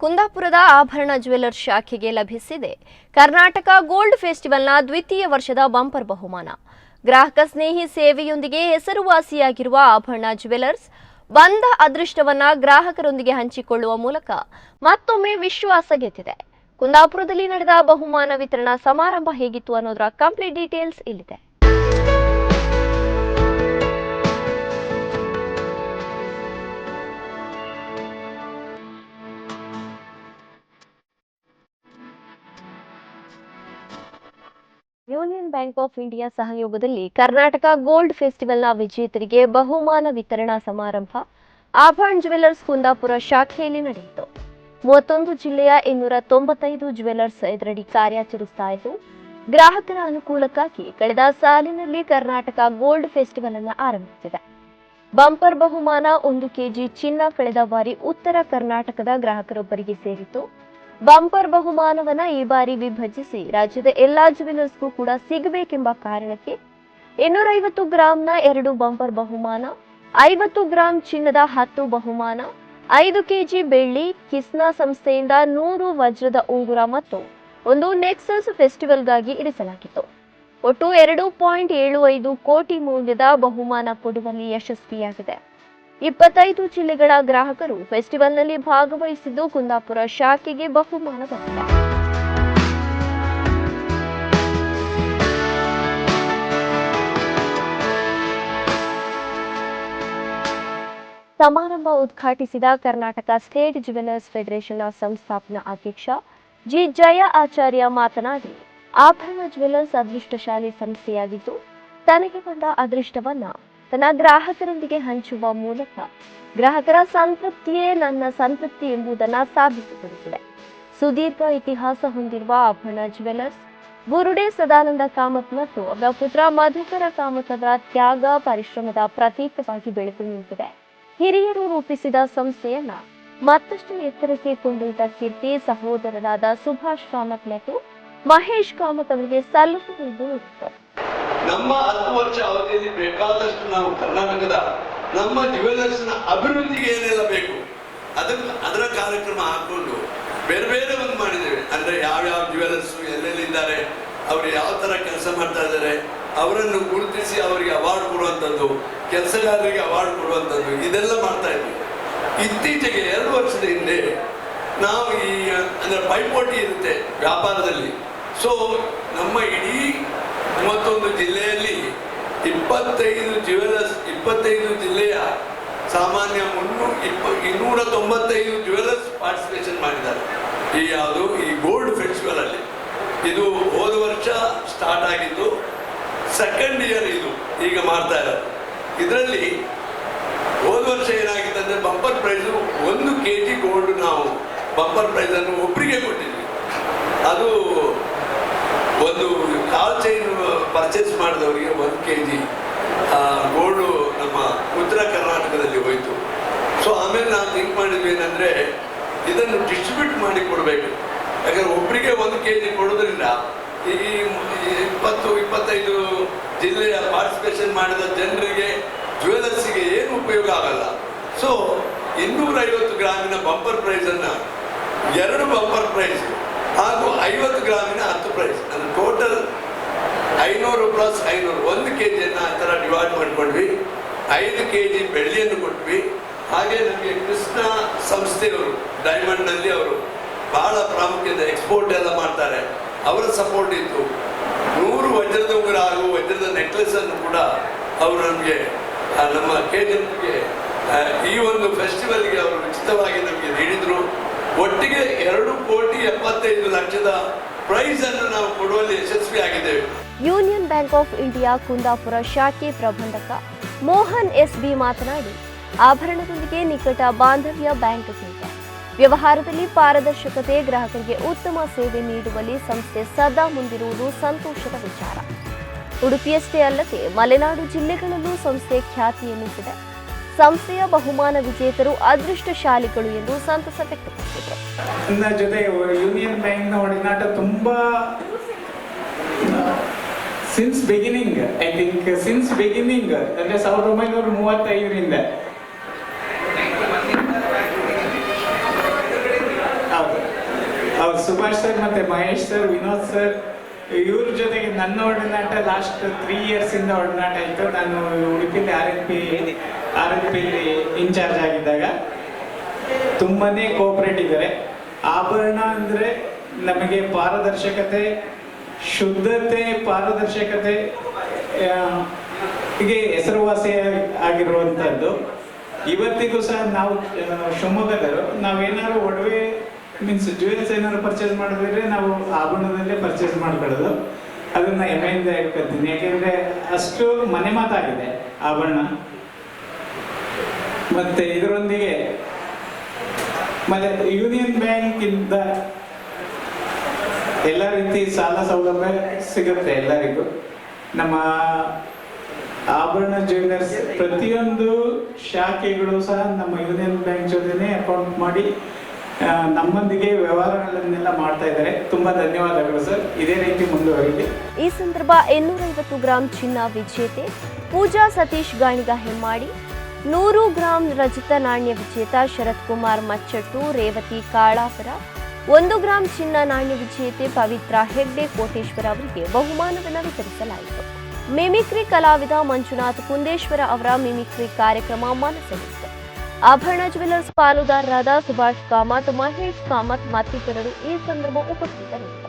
ಕುಂದಾಪುರದ ಆಭರಣ ಜ್ಯುವೆಲರ್ಸ್ ಶಾಖೆಗೆ ಲಭಿಸಿದೆ. ಕರ್ನಾಟಕ ಗೋಲ್ಡ್ ಫೆಸ್ಟಿವಲ್ನ ದ್ವಿತೀಯ ವರ್ಷದ ಬಂಪರ್ ಬಹುಮಾನ. ಗ್ರಾಹಕ ಸ್ನೇಹಿ ಸೇವೆಯೊಂದಿಗೆ ಹೆಸರುವಾಸಿಯಾಗಿರುವ ಆಭರಣ ಜ್ಯುವೆಲರ್ಸ್ ಬಂದ ಅದೃಷ್ಟವನ್ನ ಗ್ರಾಹಕರೊಂದಿಗೆ ಹಂಚಿಕೊಳ್ಳುವ ಮೂಲಕ ಮತ್ತೊಮ್ಮೆ ವಿಶ್ವಾಸ ಗೆದ್ದಿದೆ. ಕುಂದಾಪುರದಲ್ಲಿ ನಡೆದ ಬಹುಮಾನ ವಿತರಣಾ ಸಮಾರಂಭ ಹೇಗಿತ್ತು ಅನ್ನೋದರ ಕಂಪ್ಲೀಟ್ ಡೀಟೇಲ್ಸ್ ಇಲ್ಲಿದೆ. ಯೂನಿಯನ್ ಬ್ಯಾಂಕ್ ಆಫ್ ಇಂಡಿಯಾ ಸಹಯೋಗದಲ್ಲಿ ಕರ್ನಾಟಕ ಗೋಲ್ಡ್ ಫೆಸ್ಟಿವಲ್ನ ವಿಜೇತರಿಗೆ ಬಹುಮಾನ ವಿತರಣಾ ಸಮಾರಂಭ. ಆಭರಣ್ ಜ್ಯುವೆಲರ್ಸ್ ಕುಂದಾಪುರ ಶಾಖೆಯಲ್ಲಿ ನಡೆಯಿತು. ಮೂವತ್ತೊಂದು ಜಿಲ್ಲೆಯ ಇನ್ನೂರ ತೊಂಬತ್ತೈದು ಜ್ಯುವೆಲರ್ಸ್ ಇದರಡಿ ಕಾರ್ಯಾಚರಿಸ್ತಾ ಇದ್ದು ಗ್ರಾಹಕರ ಅನುಕೂಲಕ್ಕಾಗಿ ಕಳೆದ ಸಾಲಿನಲ್ಲಿ ಕರ್ನಾಟಕ ಗೋಲ್ಡ್ ಫೆಸ್ಟಿವಲ್ ಅನ್ನು ಆರಂಭಿಸಿದೆ. ಬಂಪರ್ ಬಹುಮಾನ ಒಂದು ಕೆಜಿ ಚಿನ್ನ ಕಳೆದ ಬಾರಿ ಉತ್ತರ ಕರ್ನಾಟಕದ ಗ್ರಾಹಕರೊಬ್ಬರಿಗೆ ಸೇರಿತು. ಬಂಪರ್ ಬಹುಮಾನವನ್ನ ಈ ಬಾರಿ ವಿಭಜಿಸಿ ರಾಜ್ಯದ ಎಲ್ಲಾ ಜ್ಯುವೆಲರ್ಸ್ಗೂ ಕೂಡ ಸಿಗಬೇಕೆಂಬ ಕಾರಣಕ್ಕೆ ಇನ್ನೂರೈವತ್ತು ಗ್ರಾಂನ ಎರಡು ಬಂಪರ್ ಬಹುಮಾನ, ಐವತ್ತು ಗ್ರಾಂ ಚಿನ್ನದ ಹತ್ತು ಬಹುಮಾನ, ಐದು ಕೆಜಿ ಬೆಳ್ಳಿ ಕಿಸ್ನಾ ಸಂಸ್ಥೆಯಿಂದ ನೂರು ವಜ್ರದ ಉಂಗುರ ಮತ್ತು ಒಂದು ನೆಕ್ಸಸ್ ಫೆಸ್ಟಿವಲ್ಗಾಗಿ ಇರಿಸಲಾಗಿತ್ತು. ಒಟ್ಟು ಎರಡು ಪಾಯಿಂಟ್ ಏಳು ಐದು ಕೋಟಿ ಮೌಲ್ಯದ ಬಹುಮಾನ ಕೊಡುವಲ್ಲಿ ಯಶಸ್ವಿಯಾಗಿದೆ. ಇಪ್ಪತ್ತೈದು ಜಿಲ್ಲೆಗಳ ಗ್ರಾಹಕರು ಫೆಸ್ಟಿವಲ್ನಲ್ಲಿ ಭಾಗವಹಿಸಿದ್ದು ಕುಂದಾಪುರ ಶಾಖೆಗೆ ಬಹುಮಾನ ಬಂದಿದೆ. ಸಮಾರಂಭ ಉದ್ಘಾಟಿಸಿದ ಕರ್ನಾಟಕ ಸ್ಟೇಟ್ ಜ್ಯುವೆಲರ್ಸ್ ಫೆಡರೇಷನ್ನ ಸಂಸ್ಥಾಪನಾ ಅಧ್ಯಕ್ಷ ಜಿ ಜಯ ಆಚಾರ್ಯ ಮಾತನಾಡಿ, ಆಭರಣ ಜ್ಯುವೆಲರ್ಸ್ ಅದೃಷ್ಟಶಾಲಿ ಸಂಸ್ಥೆಯಾಗಿದ್ದು, ತನಗೆ ಬಂದ ಅದೃಷ್ಟವನ್ನ ತನ್ನ ಗ್ರಾಹಕರೊಂದಿಗೆ ಹಂಚುವ ಮೂಲಕ ಗ್ರಾಹಕರ ಸಂತೃಪ್ತಿಯೇ ನನ್ನ ಸಂತೃಪ್ತಿ ಎಂಬುದನ್ನ ಸಾಬೀತುಪಡಿಸಿದೆ. ಸುದೀರ್ಘ ಇತಿಹಾಸ ಹೊಂದಿರುವ ಆಭರಣ ಜ್ಯುವೆಲರ್ಸ್, ಬುರುಡೆ ಸದಾನಂದ ಕಾಮತ್ ಮತ್ತು ಅವರ ಪುತ್ರ ಮಧುಕರ ಕಾಮತ್ ತ್ಯಾಗ ಪರಿಶ್ರಮದ ಪ್ರತೀಕವಾಗಿ ಬೆಳೆದು ನಿಂತಿದೆ. ಹಿರಿಯರು ರೂಪಿಸಿದ ಸಂಸ್ಥೆಯನ್ನ ಮತ್ತಷ್ಟು ಎತ್ತರಕ್ಕೆ ಕೊಂಡೊಯ್ದ ಕೀರ್ತಿ ಸಹೋದರರಾದ ಸುಭಾಷ್ ಕಾಮತ್ ಮತ್ತು ಮಹೇಶ್ ಕಾಮತ್ ಅವರಿಗೆ ಸಲ್ಲುತ್ತದೆ ನಮ್ಮ ಹತ್ತು ವರ್ಷ ಅವಧಿಯಲ್ಲಿ ಬೇಕಾದಷ್ಟು ನಾವು ಕರ್ನಾಟಕದ ನಮ್ಮ ಜ್ಯುವೆಲರ್ಸ್ನ ಅಭಿವೃದ್ಧಿಗೆ ಏನೆಲ್ಲ ಬೇಕು ಅದನ್ನ ಅದರ ಕಾರ್ಯಕ್ರಮ ಹಾಕೊಂಡು ಬೇರೆ ಬೇರೆ ಒಂದು ಮಾಡಿದ್ದೇವೆ. ಅಂದ್ರೆ ಯಾವ ಯಾವ ಜ್ಯುವೆಲರ್ಸ್ ಎಲ್ಲೆಲ್ಲಿದ್ದಾರೆ ಅವರು ಯಾವ ತರ ಕೆಲಸ ಮಾಡ್ತಾ ಇದ್ದಾರೆ, ಅವರನ್ನು ಗುರುತಿಸಿ ಅವರಿಗೆ ಅವಾರ್ಡ್ ಕೊಡುವಂಥದ್ದು, ಕೆಲಸಗಾರರಿಗೆ ಅವಾರ್ಡ್ ಕೊಡುವಂಥದ್ದು, ಇದೆಲ್ಲ ಮಾಡ್ತಾ ಇದ್ವಿ. ಇತ್ತೀಚೆಗೆ ಎರಡು ವರ್ಷದ ಹಿಂದೆ ನಾವು ಈ, ಅಂದರೆ ಪೈಪೋಟಿ ಇರುತ್ತೆ ವ್ಯಾಪಾರದಲ್ಲಿ. ಸೊ ನಮ್ಮ ಇಡೀ ಮೂವತ್ತೊಂದು ಜಿಲ್ಲೆಯಲ್ಲಿ ಇಪ್ಪತ್ತೈದು ಜ್ಯುವೆಲರ್ಸ್ ಇಪ್ಪತ್ತೈದು ಜಿಲ್ಲೆಯ ಸಾಮಾನ್ಯ ಮುನ್ನೂರು ಇಪ್ಪ ಇನ್ನೂರ ತೊಂಬತ್ತೈದು ಜ್ಯುವೆಲರ್ಸ್ ಪಾರ್ಟಿಸಿಪೇಷನ್ ಮಾಡಿದ್ದಾರೆ. ಈ ಯಾವುದು? ಈ ಗೋಲ್ಡ್ ಫೆಸ್ಟಿವಲ್ ಅಲ್ಲಿ. ಇದು ಹೋದ ವರ್ಷ ಸ್ಟಾರ್ಟ್ ಆಗಿದ್ದು ಸೆಕೆಂಡ್ ಇಯರ್ ಇದು ಈಗ ಮಾಡ್ತಾ ಇರೋದು. ಇದರಲ್ಲಿ ಹೋದ ವರ್ಷ ಏನಾಗಿತ್ತು ಅಂದರೆ ಬಂಪರ್ ಪ್ರೈಸು ಒಂದು ಕೆ ಜಿ ಗೋಲ್ಡ್ ನಾವು ಬಂಪರ್ ಪ್ರೈಸನ್ನು ಒಬ್ಬರಿಗೆ ಕೊಟ್ಟಿದ್ವಿ. ಅದು ಒಂದು ಕಾಲ್ ಚೈನ್ ಪರ್ಚೇಸ್ ಮಾಡಿದವರಿಗೆ ಒಂದು ಕೆ ಜಿ ಗೋಲ್ಡು ನಮ್ಮ ಉತ್ತರ ಕರ್ನಾಟಕದಲ್ಲಿ ಹೋಯಿತು. ಸೊ ಆಮೇಲೆ ನಾವು ಥಿಂಕ್ ಮಾಡಿದ್ವಿ ಏನಂದ್ರೆ, ಇದನ್ನು ಡಿಸ್ಟ್ರಿಬ್ಯೂಟ್ ಮಾಡಿ ಕೊಡಬೇಕು. ಯಾಕಂದ್ರೆ ಒಬ್ಬರಿಗೆ ಒಂದು ಕೆ ಜಿ ಕೊಡೋದ್ರಿಂದ ಈ ಇಪ್ಪತ್ತು, ಇಪ್ಪತ್ತೈದು ಜಿಲ್ಲೆಯ ಪಾರ್ಟಿಸಿಪೇಷನ್ ಮಾಡಿದ ಜನರಿಗೆ ಜ್ಯುವೆಲರ್ಸಿಗೆ ಏನು ಉಪಯೋಗ ಆಗಲ್ಲ. ಸೊ ಇನ್ನೂರೈವತ್ತು ಗ್ರಾಮಿನ ಬಂಪರ್ ಪ್ರೈಸ್ ಅನ್ನ ಎರಡು ಬಂಪರ್ ಪ್ರೈಸ್ ಹಾಗೂ ಐವತ್ತು ಗ್ರಾಮಿನ ಹತ್ತು ಪ್ರೈಸ್ ಐದು ಕೆ ಜಿ ಬೆಳ್ಳಿಯನ್ನು ಕೊಟ್ವಿ. ಹಾಗೆ ನಮಗೆ ಕೃಷ್ಣ ಸಂಸ್ಥೆಯವರು ಡೈಮಂಡ್ನಲ್ಲಿ ಅವರು ಬಹಳ ಪ್ರಾಮುಖ್ಯತೆ ಎಕ್ಸ್ಪೋರ್ಟ್ ಎಲ್ಲ ಮಾಡ್ತಾರೆ. ಅವರ ಸಪೋರ್ಟ್ ಇತ್ತು. ನೂರು ವಜ್ರದ ಉಂಗುರ ಹಾಗೂ ವಜ್ರದ ನೆಕ್ಲೆಸ್ ಅನ್ನು ಕೂಡ ಅವರು ನಮಗೆ ನಮ್ಮ ಕೆ ಗೆ ಈ ಒಂದು ಫೆಸ್ಟಿವಲ್ಗೆ ಅವರು ಉಚಿತವಾಗಿ ನಮಗೆ ನೀಡಿದರು. ಒಟ್ಟಿಗೆ ಎರಡು ಕೋಟಿ ಎಪ್ಪತ್ತೈದು ಲಕ್ಷದ ಪ್ರೈಸ್ ಅನ್ನು ನಾವು ಕೊಡುವಲ್ಲಿ ಯಶಸ್ವಿ ಆಗಿದ್ದೇವೆ Union Bank of India Kundapura ಶಾಖೆ ಪ್ರಬಂಧಕ. ಮೋಹನ್ ಎಸ್ ಬಿ ಮಾತನಾಡಿ, ಆಭರಣದೊಂದಿಗೆ ನಿಕಟ ಬಾಂಧವ್ಯ ಬ್ಯಾಂಕ್ ಸಂಖ್ಯೆ ವ್ಯವಹಾರದಲ್ಲಿ ಪಾರದರ್ಶಕತೆ, ಗ್ರಾಹಕರಿಗೆ ಉತ್ತಮ ಸೇವೆ ನೀಡುವಲ್ಲಿ ಸಂಸ್ಥೆ ಸದಾ ಮುಂದಿರುವುದು ಸಂತೋಷದ ವಿಚಾರ. ಉಡುಪಿಯಷ್ಟೇ ಅಲ್ಲದೆ ಮಲೆನಾಡು ಜಿಲ್ಲೆಗಳಲ್ಲೂ ಸಂಸ್ಥೆ ಖ್ಯಾತಿ ಎನ್ನಿಸಿದೆ ಸಂಸ್ಥೆಯ ಬಹುಮಾನ ವಿಜೇತರು ಅದೃಷ್ಟಶಾಲಿಗಳು ಎಂದು ಸಂತಸ ವ್ಯಕ್ತಪಡಿಸಿದರು ನನ್ನ ಜೊತೆ ಯೂನಿಯನ್ ಬ್ಯಾಂಕ್ನ ಒಡನಾಟ ತುಂಬಾ since beginning I think since beginning ಅಂದ್ರೆ ಸಾವಿರದ ಒಂಬೈನೂರ ಮೂವತ್ತೈದರಿಂದ ಸುಭಾಷ್ ಸರ್ ಮತ್ತೆ ಮಹೇಶ್ ಸರ್ ವಿನೋದ್ ಸರ್ ಇವ್ರ ಜೊತೆಗೆ ನನ್ನ ಒಡನಾಟ ಲಾಸ್ಟ್ ತ್ರೀ ಇಯರ್ಸ್ ಇಂದ ಒಡನಾಟ ಇತ್ತು ನಾನು ಉಡುಪಿಲಿ R N P R N P in charge ಆಗಿದ್ದಾಗ ತುಂಬಾನೇ ಕೋಆಪರೇಟ್ ಇದ್ದಾರೆ ಆಭರಣ ಅಂದ್ರೆ ನಮಗೆ ಪಾರದರ್ಶಕತೆ ಶುದ್ಧತೆ, ಪಾರದರ್ಶಕತೆ ಹೀಗೆ ಹೆಸರುವಾಸಿ ಆಗಿರುವಂಥದ್ದು ಇವತ್ತಿಗೂ ಸಹ ನಾವು ಶಿವಮೊಗ್ಗದವರು, ನಾವೇನಾದ್ರು ಒಡವೆ ಮೀನ್ಸ್ ಜುವೆಲ್ಸ್ ಏನಾದ್ರು ಪರ್ಚೇಸ್ ಮಾಡಿದ್ರೆ ನಾವು ಆಭರಣದಲ್ಲೇ ಪರ್ಚೇಸ್ ಮಾಡ್ಕೊಳ್ಳೋದು. ಅದನ್ನ ಹೆಮ್ಮೆಯಿಂದ ಹೇಳ್ಕೊತೀನಿ. ಯಾಕೆಂದ್ರೆ ಅಷ್ಟು ಮನೆ ಮಾತಾಗಿದೆ ಆಭರಣ ಮತ್ತೆ ಇದರೊಂದಿಗೆ, ಮತ್ತೆ ಯೂನಿಯನ್ ಬ್ಯಾಂಕ್ ಇಂದ ಎಲ್ಲ ರೀತಿ ಸಾಲ ಸೌಲಭ್ಯ ಸಿಗುತ್ತೆ ಎಲ್ಲರಿಗೂ. ನಮ್ಮ ಆಭರಣ ಜ್ಯುವೆಲರ್ಸ್ ಪ್ರತಿಯೊಂದು ಶಾಖೆಗಳು ಸಹ ನಮ್ಮ ಯೂನಿಯನ್ ಬ್ಯಾಂಕ್ ಜೊತೆನೆ ಅಕೌಂಟ್ ಮಾಡಿ ನಮ್ಮೊಂದಿಗೆ ವ್ಯವಹಾರಗಳನ್ನೆಲ್ಲ ಮಾಡ್ತಾ ಇದ್ದಾರೆ. ತುಂಬಾ ಧನ್ಯವಾದಗಳು ಸರ್. ಇದೇ ರೀತಿ ಮುಂದುವರಿಲಿ. ಈ ಸಂದರ್ಭ ಇನ್ನೂರೈವತ್ತು ಗ್ರಾಂ ಚಿನ್ನ ವಿಜೇತೆ ಪೂಜಾ ಸತೀಶ್ ಗಾಣಿಗ ಹೆಮ್ಮಾಡಿ, ನೂರು ಗ್ರಾಂ ರಜತ ನಾಣ್ಯ ವಿಜೇತ ಶರತ್ ಕುಮಾರ್ ಮಚ್ಚಟ್ಟು, ರೇವತಿ ಕಾಳಾಪುರ ಒಂದು ಗ್ರಾಂ ಚಿನ್ನ ನಾಣ್ಯ ವಿಜೇತೆ ಪವಿತ್ರ ಹೆಗ್ಡೆ ಕೋಟೇಶ್ವರ ಅವರಿಗೆ ಬಹುಮಾನವನ್ನು ವಿತರಿಸಲಾಯಿತು. ಮಿಮಿಕ್ರಿ ಕಲಾವಿದ ಮಂಜುನಾಥ್ ಕುಂದೇಶ್ವರ ಅವರ ಮಿಮಿಕ್ರಿ ಕಾರ್ಯಕ್ರಮ ಮನಸೆಳೆಯಿತು ಆಭರಣ ಜ್ಯುವೆಲ್ಲರ್ಸ್ ಪಾಲುದಾರರಾದ ಸುಭಾಷ್ ಕಾಮತ್, ಮಹೇಶ್ ಕಾಮತ್ ಮತ್ತಿತರರು ಈ ಸಂದರ್ಭ ಉಪಸ್ಥಿತರಿದ್ದರು.